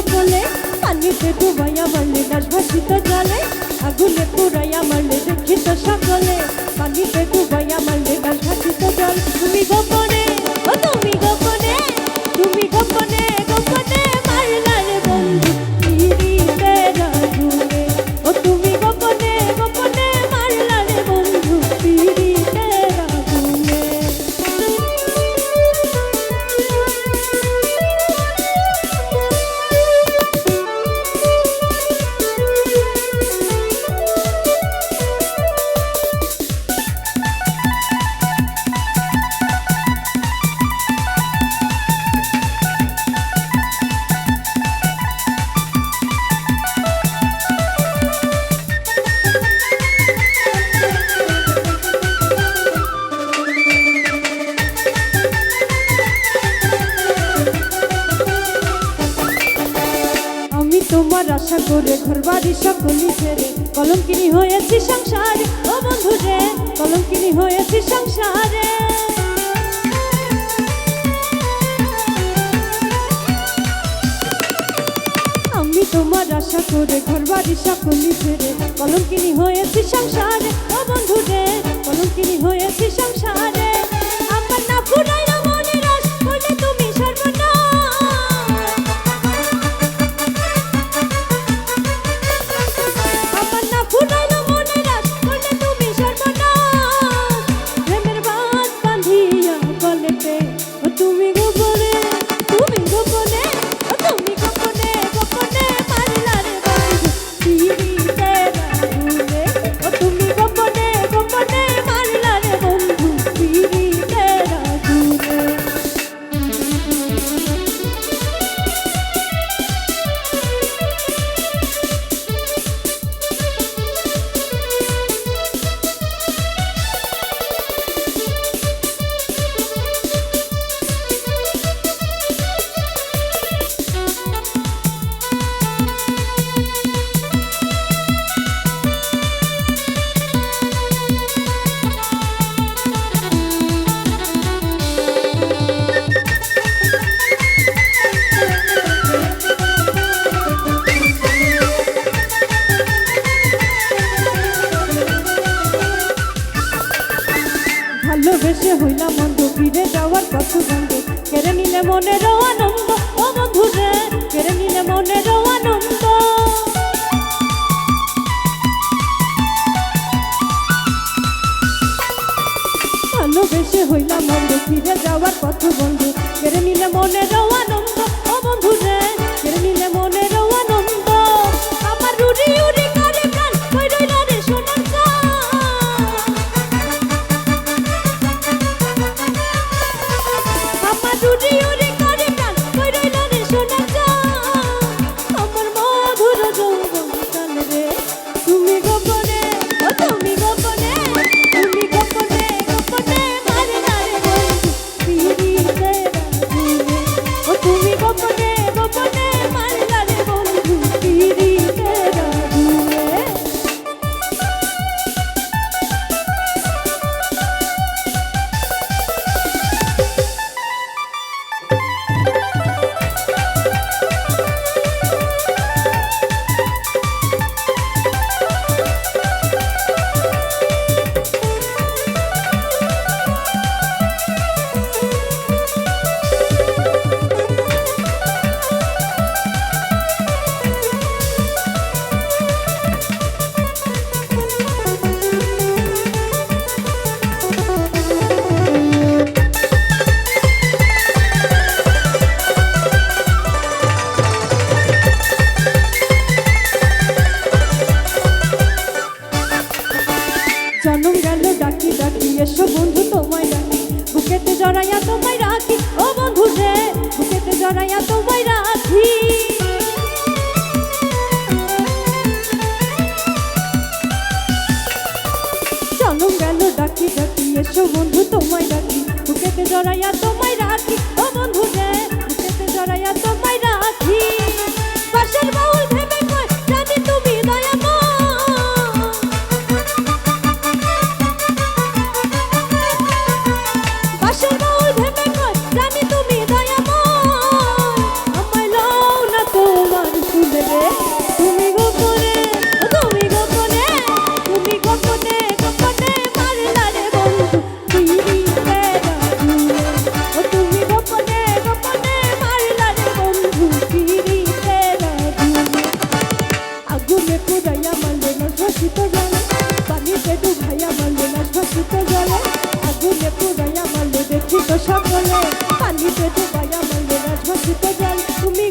সকলে পানিতে ডুবাইয়া মারলে নাচ ভাসিত জলে, আগুনে পুরাইয়া মারলে দুঃখিত সকলে পানিতে ডুবাইয়া মারলে আশা করে ঘর সকলি ছেড়ে কলঙ্কিনী হয়েছি সংসারে। ও বন্ধু রে কলঙ্কিনী হয়েছি সংসারে। আমি তোমার আশা করে সকলি ছেড়ে কলঙ্কিনী হয়েছি ও বন্ধু রে কলঙ্কিনী হয়েছি সংসারে। আমার না ফুরাইল মনেরও আনন্দ ও বন্ধুরে কেড়ে নিলে মনের আনন্দ। ভালোবেসে হইলাম ফিরে যাওয়ার পথ বন্ধু কেড়ে নিলে মনের আনন্দ। জনম গেল ডাকি ডাকি, এসো বন্ধু তোমায় ডাকি। বুকেতে জড়াইয়া তোমায় রাখি, ও বন্ধু রে বুকেতে জড়াইয়া তোমায় রাখি। জন্ম গেল ডাকি ডাকি, এসো বন্ধু তোমায় ডাকি। বুকেতে জড়াইয়া তোমায় ঘুমে পুরাই আমার লেনা ভাসিত জলে পানিতে ডুবাই আমার লেনা ভাসিত জলে, আগুনে পুরাই আমার লেনে ঠিক সকলে পানিতে ডুবাই আমার লেনা ভাসিত জলে। তুমি